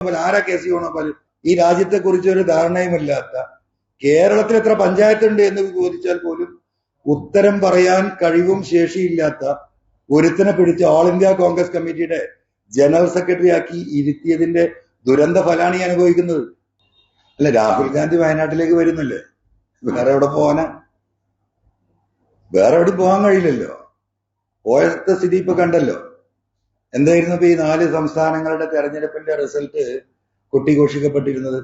വേണുഗോപാൽ ആരാ K C Venugopal ഈ രാജ്യത്തെ കുറിച്ച് ഒരു ധാരണയുമില്ലാത്ത കേരളത്തിൽ എത്ര പഞ്ചായത്തുണ്ട് എന്ന് ചോദിച്ചാൽ പോലും ഉത്തരം പറയാൻ കഴിവും ശേഷിയില്ലാത്ത ഒരുത്തനെ പിടിച്ച് ഓൾ ഇന്ത്യ കോൺഗ്രസ് കമ്മിറ്റിയുടെ ജനറൽ സെക്രട്ടറി ആക്കി ഇരുത്തിയതിന്റെ ദുരന്ത ഫലാണ് ഈ അനുഭവിക്കുന്നത്. അല്ല രാഹുൽ ഗാന്ധി വയനാട്ടിലേക്ക് വരുന്നില്ലേ? വേറെ എവിടെ പോവാനാ? വേറെ എവിടെ പോകാൻ കഴിയില്ലല്ലോ. പോയത്തെ സ്ഥിതി ഇപ്പൊ കണ്ടല്ലോ. എന്തായിരുന്നു ഈ നാല് സംസ്ഥാനങ്ങളുടെ തെരഞ്ഞെടുപ്പിന്റെ റിസൾട്ട് കൊട്ടിഘോഷിക്കപ്പെട്ടിരുന്നത്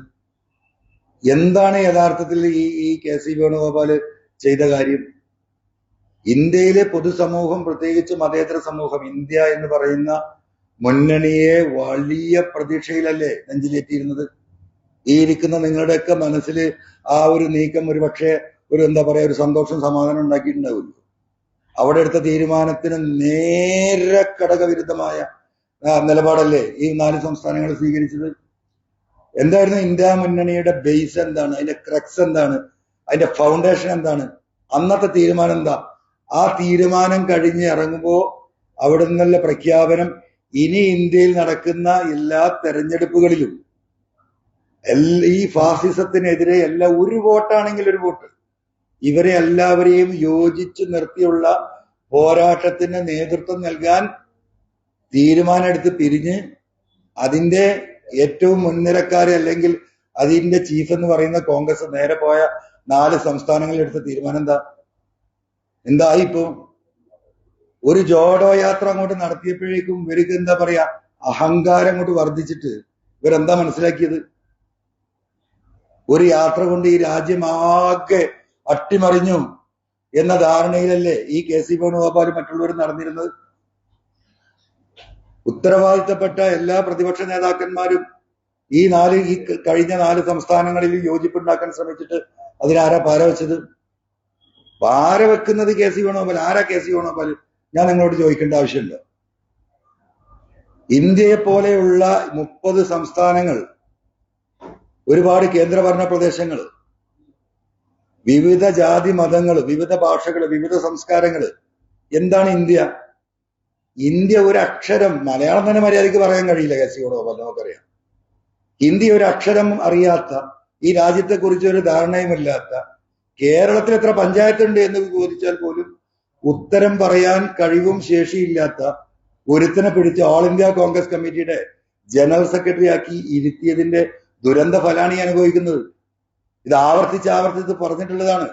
എന്താണ് യഥാർത്ഥത്തിൽ ഈ ഈ കെ സി വേണുഗോപാൽ ചെയ്ത കാര്യം? ഇന്ത്യയിലെ പൊതുസമൂഹം പ്രത്യേകിച്ച് മതേതര സമൂഹം ഇന്ത്യ എന്ന് പറയുന്ന മുന്നണിയെ വലിയ പ്രതീക്ഷയിലല്ലേ നെഞ്ചിലേറ്റിയിരുന്നത്? ഈ ഇരിക്കുന്ന നിങ്ങളുടെയൊക്കെ മനസ്സിൽ ആ ഒരു നീക്കം ഒരു പക്ഷേ ഒരു എന്താ പറയാ ഒരു സന്തോഷം സമാധാനം ഉണ്ടാക്കിയിട്ടുണ്ടാവില്ല? അവിടെ എടുത്ത തീരുമാനത്തിന് നേരെ ഘടകവിരുദ്ധമായ നിലപാടല്ലേ ഈ നാല് സംസ്ഥാനങ്ങൾ സ്വീകരിച്ചത്? എന്തായിരുന്നു ഇന്ത്യ മുന്നണിയുടെ ബേസ് എന്താണ്? അതിന്റെ ക്രക്സ് എന്താണ്? അതിന്റെ ഫൗണ്ടേഷൻ എന്താണ്? അന്നത്തെ തീരുമാനം എന്താ? ആ തീരുമാനം കഴിഞ്ഞ് ഇറങ്ങുമ്പോ അവിടെ നിന്നുള്ള പ്രഖ്യാപനം? ഇനി ഇന്ത്യയിൽ നടക്കുന്ന എല്ലാ തെരഞ്ഞെടുപ്പുകളിലും ഈ ഫാസിസത്തിനെതിരെ എല്ലാ ഒരു വോട്ടാണെങ്കിൽ ഒരു വോട്ട്. ഇവരെ എല്ലാവരെയും യോജിച്ച് നിർത്തിയുള്ള പോരാട്ടത്തിന് നേതൃത്വം നൽകാൻ തീരുമാനമെടുത്ത് പിരിഞ്ഞ് അതിന്റെ ഏറ്റവും മുൻനിരക്കാരെ അല്ലെങ്കിൽ അതിന്റെ ചീഫ് എന്ന് പറയുന്ന കോൺഗ്രസ് നേരെ പോയ നാല് സംസ്ഥാനങ്ങളിൽ എടുത്ത തീരുമാനം എന്താ? എന്തായി ഇപ്പോ? ഒരു ജോഡോ യാത്ര അങ്ങോട്ട് നടത്തിയപ്പോഴേക്കും ഇവർക്ക് എന്താ പറയാ? അഹങ്കാരം അങ്ങോട്ട് വർദ്ധിച്ചിട്ട് ഇവരെന്താ മനസ്സിലാക്കിയത്? ഒരു യാത്ര കൊണ്ട് ഈ രാജ്യമാകെ അട്ടിമറിഞ്ഞു എന്ന ധാരണയിലല്ലേ ഈ കെ സി വേണുഗോപാലും മറ്റുള്ളവരും നടന്നിരുന്നത്? ഉത്തരവാദിത്തപ്പെട്ട എല്ലാ പ്രതിപക്ഷ നേതാക്കന്മാരും ഈ നാല് ഈ കഴിഞ്ഞ നാല് സംസ്ഥാനങ്ങളിൽ യോജിപ്പുണ്ടാക്കാൻ ശ്രമിച്ചിട്ട് അതിനാരാ പാര വെച്ചത്? പാര വെക്കുന്നത് കെ സി വേണുഗോപാൽ ആരാ കെ സി വേണുഗോപാൽ ഞാൻ നിങ്ങളോട് ചോദിക്കേണ്ട ആവശ്യമില്ല. ഇന്ത്യയെ പോലെയുള്ള മുപ്പത് സംസ്ഥാനങ്ങൾ ഒരുപാട് കേന്ദ്രഭരണ പ്രദേശങ്ങൾ വിവിധ ജാതി മതങ്ങൾ വിവിധ ഭാഷകൾ വിവിധ സംസ്കാരങ്ങൾ എന്താണ് ഇന്ത്യ? ഇന്ത്യ ഒരു അക്ഷരം മലയാളം തന്നെ മര്യാദയ്ക്ക് പറയാൻ കഴിയില്ല കസിയോടോ നമുക്കറിയാം. ഹിന്ദി ഒരു അക്ഷരം അറിയാത്ത ഈ രാജ്യത്തെ കുറിച്ച് ഒരു ധാരണയുമില്ലാത്ത കേരളത്തിൽ എത്ര പഞ്ചായത്തുണ്ട് എന്ന് ചോദിച്ചാൽ പോലും ഉത്തരം പറയാൻ കഴിവും ശേഷിയില്ലാത്ത ഒരുത്തനെ പിടിച്ച് ഓൾ ഇന്ത്യ കോൺഗ്രസ് കമ്മിറ്റിയുടെ ജനറൽ സെക്രട്ടറി ആക്കി ഇരുത്തിയതിന്റെ ദുരന്ത ഫലാണ് ഈ അനുഭവിക്കുന്നത് ഇത് ആവർത്തിച്ച് ആവർത്തിച്ച് പറഞ്ഞിട്ടുള്ളതാണ്.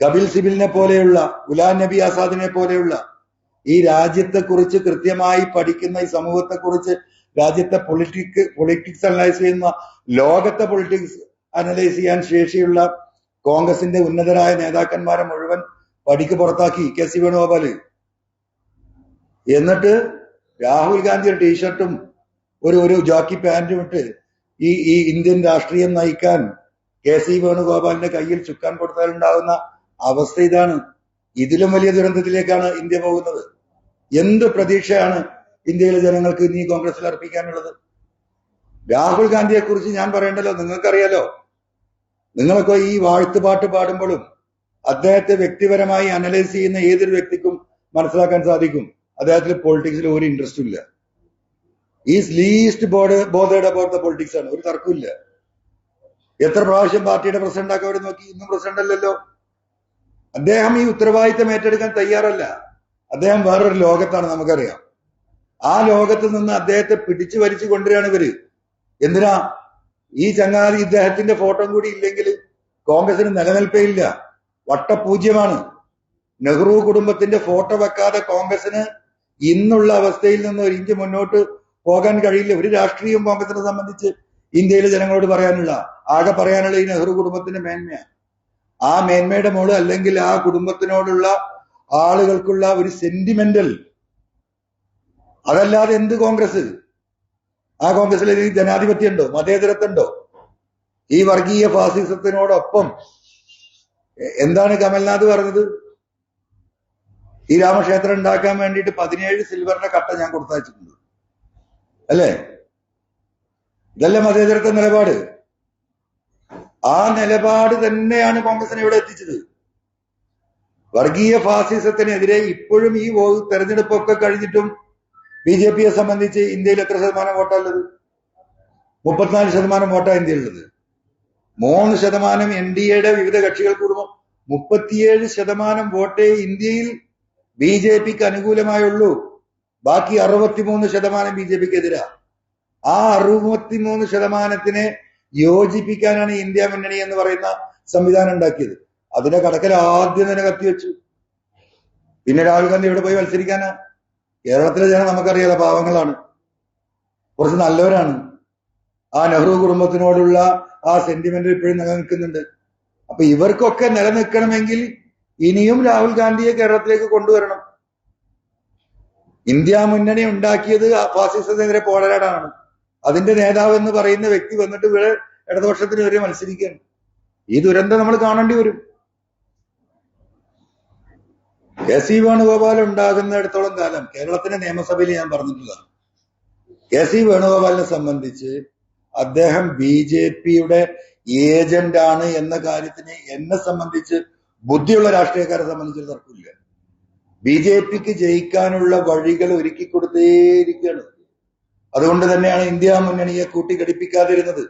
കപിൽ സിബിലിനെ പോലെയുള്ള ഗുലാം നബി ആസാദിനെ പോലെയുള്ള ഈ രാജ്യത്തെ കുറിച്ച് കൃത്യമായി പഠിക്കുന്ന ഈ സമൂഹത്തെ കുറിച്ച് രാജ്യത്തെ പൊളിറ്റിക് പൊളിറ്റിക്സ് അനലൈസ് ചെയ്യുന്ന ലോകത്തെ പൊളിറ്റിക്സ് അനലൈസ് ചെയ്യാൻ ശേഷിയുള്ള കോൺഗ്രസിന്റെ ഉന്നതരായ നേതാക്കന്മാരെ മുഴുവൻ പടിക്ക് പുറത്താക്കി കെ സി വേണുഗോപാൽ. എന്നിട്ട് രാഹുൽ ഗാന്ധി ഒരു ടീഷർട്ടും ഒരു ഒരു ജോക്കി പാന്റും ഇട്ട് ഈ ഈ ഇന്ത്യൻ രാഷ്ട്രീയം നയിക്കാൻ കെ സി വേണുഗോപാലിന്റെ കയ്യിൽ ചുക്കാൻ കൊടുത്താൽ ഉണ്ടാകുന്ന അവസ്ഥ ഇതാണ്. ഇതിലും വലിയ ദുരന്തത്തിലേക്കാണ് ഇന്ത്യ പോകുന്നത്. എന്ത് പ്രതീക്ഷയാണ് ഇന്ത്യയിലെ ജനങ്ങൾക്ക് ഇനി കോൺഗ്രസിൽ അർപ്പിക്കാനുള്ളത്? രാഹുൽ ഗാന്ധിയെ കുറിച്ച് ഞാൻ പറയണ്ടല്ലോ നിങ്ങൾക്കറിയാലോ. നിങ്ങളൊക്കെ ഈ വാഴ്ത്തുപാട്ട് പാടുമ്പോഴും അദ്ദേഹത്തെ വ്യക്തിപരമായി അനലൈസ് ചെയ്യുന്ന ഏതൊരു വ്യക്തിക്കും മനസ്സിലാക്കാൻ സാധിക്കും. അദ്ദേഹത്തിന് പൊളിറ്റിക്സിൽ ഒരു ഇൻട്രസ്റ്റും ഇല്ല. Is least bored about the politics ആണ്. ഒരു തർക്കമില്ല എത്ര പ്രാവശ്യം പാർട്ടിയുടെ പ്രസിഡന്റ് ആക്കി അവിടെ നോക്കി? ഇന്നും പ്രസിഡന്റ് അല്ലല്ലോ. അദ്ദേഹം ഈ ഉത്തരവാദിത്തം ഏറ്റെടുക്കാൻ തയ്യാറല്ല. അദ്ദേഹം വേറൊരു ലോകത്താണ് നമുക്കറിയാം. ആ ലോകത്ത് നിന്ന് അദ്ദേഹത്തെ പിടിച്ചു വലിച്ചു കൊണ്ടുവരികയാണ് ഇവർ. എന്തിനാ? ഈ ചങ്ങാതി ഇദ്ദേഹത്തിന്റെ ഫോട്ടോ കൂടി ഇല്ലെങ്കിൽ കോൺഗ്രസിന് നിലനിൽപ്പേ ഇല്ല വട്ടപൂജ്യമാണ്. നെഹ്റു കുടുംബത്തിന്റെ ഫോട്ടോ വെക്കാതെ കോൺഗ്രസിന് ഇന്നുള്ള അവസ്ഥയിൽ നിന്ന് ഒരു ഇഞ്ച് മുന്നോട്ട് പോകാൻ കഴിയില്ല. ഒരു രാഷ്ട്രീയം കോൺഗ്രസിനെ സംബന്ധിച്ച് ഇന്ത്യയിലെ ജനങ്ങളോട് പറയാനുള്ള ആകെ പറയാനുള്ള ഈ നെഹ്റു കുടുംബത്തിന്റെ മേന്മയാണ്. ആ മേന്മയുടെ മോൾ അല്ലെങ്കിൽ ആ കുടുംബത്തിനോടുള്ള ആളുകൾക്കുള്ള ഒരു സെന്റിമെന്റൽ അതല്ലാതെ എന്ത് കോൺഗ്രസ്? ആ കോൺഗ്രസിൽ ജനാധിപത്യം ഉണ്ടോ? മതേതരത്തുണ്ടോ ഈ വർഗീയ ഫാസിസത്തിനോടൊപ്പം എന്താണ് കമൽനാഥ് പറഞ്ഞത്? ഈ രാമക്ഷേത്രം ഉണ്ടാക്കാൻ വേണ്ടിയിട്ട് പതിനേഴ് സിൽവറിന്റെ കട്ട ഞാൻ കൊടുത്തയച്ചിട്ടുണ്ട്. അല്ലേ? ഇതല്ലേ മതേതരത്വ നിലപാട്? ആ നിലപാട് തന്നെയാണ് കോൺഗ്രസിനെ ഇവിടെ എത്തിച്ചത്. വർഗീയ ഫാസിസത്തിനെതിരെ ഇപ്പോഴും ഈ തെരഞ്ഞെടുപ്പൊക്കെ കഴിഞ്ഞിട്ടും ബി ജെ പിയെ സംബന്ധിച്ച് ഇന്ത്യയിൽ എത്ര ശതമാനം വോട്ടാണുള്ളത് മുപ്പത്തിനാല് ശതമാനം വോട്ടാണ് ഇന്ത്യയിലുള്ളത്. മൂന്ന് ശതമാനം എൻ ഡി എയുടെ വിവിധ കക്ഷികൾ കൂടുമ്പോൾ മുപ്പത്തിയേഴ് ശതമാനം വോട്ടേ ഇന്ത്യയിൽ ബി ജെ പിക്ക് അനുകൂലമായുള്ളൂ. ബാക്കി അറുപത്തിമൂന്ന് ശതമാനം ബി ജെ പിക്ക് എതിരാ ആ അറുപത്തിമൂന്ന് ശതമാനത്തിനെ യോജിപ്പിക്കാനാണ് ഇന്ത്യ മുന്നണി എന്ന് പറയുന്ന സംവിധാനം ഉണ്ടാക്കിയത്. അതിനെ കടക്കൽ ആദ്യം തന്നെ കത്തിവെച്ചു പിന്നെ രാഹുൽ ഗാന്ധി എവിടെ പോയി മത്സരിക്കാനാ? കേരളത്തിലെ ജനം നമുക്കറിയാതെ പാവങ്ങളാണ്. കുറച്ച് നല്ലവരാണ്. ആ നെഹ്റു കുടുംബത്തിനോടുള്ള ആ സെന്റിമെന്റ് ഇപ്പോഴും നിലനിൽക്കുന്നുണ്ട്. അപ്പൊ ഇവർക്കൊക്കെ നിലനിൽക്കണമെങ്കിൽ ഇനിയും രാഹുൽ ഗാന്ധിയെ കേരളത്തിലേക്ക് കൊണ്ടുവരണം. ഇന്ത്യ മുന്നണി ഉണ്ടാക്കിയത് ഫാസിസത്തിനെതിരെ പോരാടാനാണ്. അതിന്റെ നേതാവ് എന്ന് പറയുന്ന വ്യക്തി വന്നിട്ട് ഇവിടെ ഇടതുപക്ഷത്തിന് വരെ മത്സരിക്കുകയാണ്. ഈ ദുരന്തം നമ്മൾ കാണേണ്ടി വരും. കെ സി വേണുഗോപാൽ ഉണ്ടാകുന്നിടത്തോളം കാലം കേരളത്തിന്റെ നിയമസഭയിൽ ഞാൻ പറഞ്ഞിട്ടുള്ളതാണ്. കെ സി വേണുഗോപാലിനെ സംബന്ധിച്ച് അദ്ദേഹം ബി ജെ പിയുടെ ഏജന്റ് ആണ് എന്ന കാര്യത്തിന് എന്നെ സംബന്ധിച്ച് ബുദ്ധിയുള്ള രാഷ്ട്രീയക്കാരെ സംബന്ധിച്ചൊരു തർക്കമില്ല. ബി ജെ പിക്ക് ജയിക്കാനുള്ള വഴികൾ ഒരുക്കി കൊടുത്തേയിരിക്കുകയാണ് അതുകൊണ്ട് തന്നെയാണ് ഇന്ത്യ മുന്നണിയെ കൂട്ടിഘടിപ്പിക്കാതിരുന്നത്.